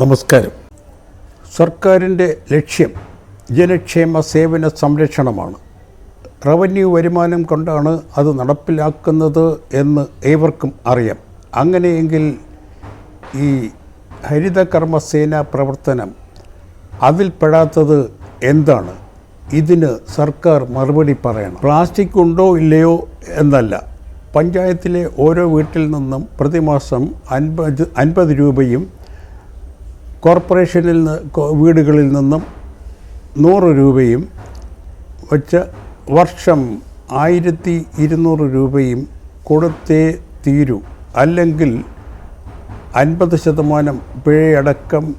നമസ്കാരം. സർക്കാരിന്റെ ലക്ഷ്യം ജനക്ഷേമ സേവന സംരക്ഷണമാണ്. റവന്യൂ വരുമാനം കൊണ്ടാണ് അത് നടപ്പിലാക്കുന്നത് എന്ന് ഏവർക്കും അറിയാം. അങ്ങനെയെങ്കിൽ ഈ ഹരിതകർമ്മസേന പ്രവർത്തനം അതിൽപ്പെടാത്തത് എന്താണ്? ഇതിന് സർക്കാർ മറുപടി പറയണം. പ്ലാസ്റ്റിക് ഉണ്ടോ ഇല്ലയോ എന്നല്ല. പഞ്ചായത്തിലെ ഓരോ വീട്ടിൽ നിന്നും പ്രതിമാസം അൻപത് അൻപത് രൂപയും കോർപ്പറേഷനിൽ നിന്ന് വീടുകളിൽ നിന്നും നൂറ് രൂപയും വച്ച് വർഷം ആയിരത്തി ഇരുന്നൂറ് രൂപയും കൊടുത്തേ തീരൂ. അല്ലെങ്കിൽ അൻപത് ശതമാനം പിഴയടക്കം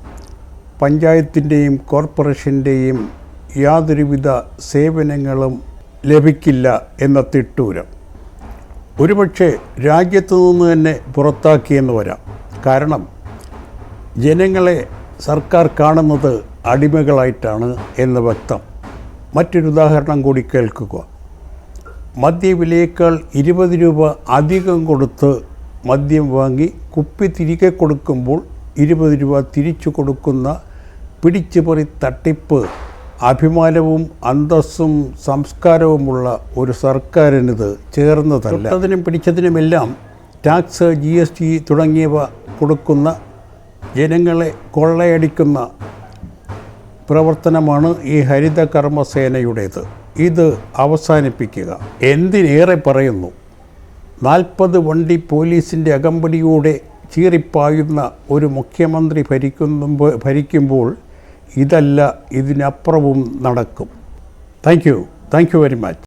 പഞ്ചായത്തിന്റെയും കോർപ്പറേഷന്റെയും യാതൊരുവിധ സേവനങ്ങളും ലഭിക്കില്ല എന്ന തിട്ടൂരം. ഒരുപക്ഷെ രാജ്യത്തു നിന്ന് തന്നെ പുറത്താക്കിയെന്ന് വരാം. കാരണം ജനങ്ങളെ സർക്കാർ കാണുന്നത് അടിമകളായിട്ടാണ് എന്ന് വ്യക്തം. മറ്റൊരു ഉദാഹരണം കൂടി കേൾക്കുക. മദ്യവിലയേക്കാൾ ഇരുപത് രൂപ അധികം കൊടുത്ത് മദ്യം വാങ്ങി കുപ്പി തിരികെ കൊടുക്കുമ്പോൾ ഇരുപത് രൂപ തിരിച്ചു കൊടുക്കുന്ന പിടിച്ചുപറി തട്ടിപ്പ് അഭിമാനവും അന്തസ്സും സംസ്കാരവുമുള്ള ഒരു സർക്കാരിനിത് ചേർന്നതല്ല. അതിനും പിടിച്ചതിനുമെല്ലാം ടാക്സ് ജി എസ് ടി തുടങ്ങിയവ കൊടുക്കുന്ന ജനങ്ങളെ കൊള്ളയടിക്കുന്ന പ്രവർത്തനമാണ് ഈ ഹരിത കർമ്മസേനയുടേത്. ഇത് അവസാനിപ്പിക്കുക. എന്തിനേറെ പറയുന്നു? നാൽപ്പത് വണ്ടി പോലീസിന്റെ അകമ്പടിയോടെ ചീറിപ്പായുന്ന ഒരു മുഖ്യമന്ത്രി ഭരിക്കുമ്പോൾ ഭരിക്കുമ്പോൾ ഇതല്ല ഇതിനപ്പുറവും നടക്കും. Thank you thank you very much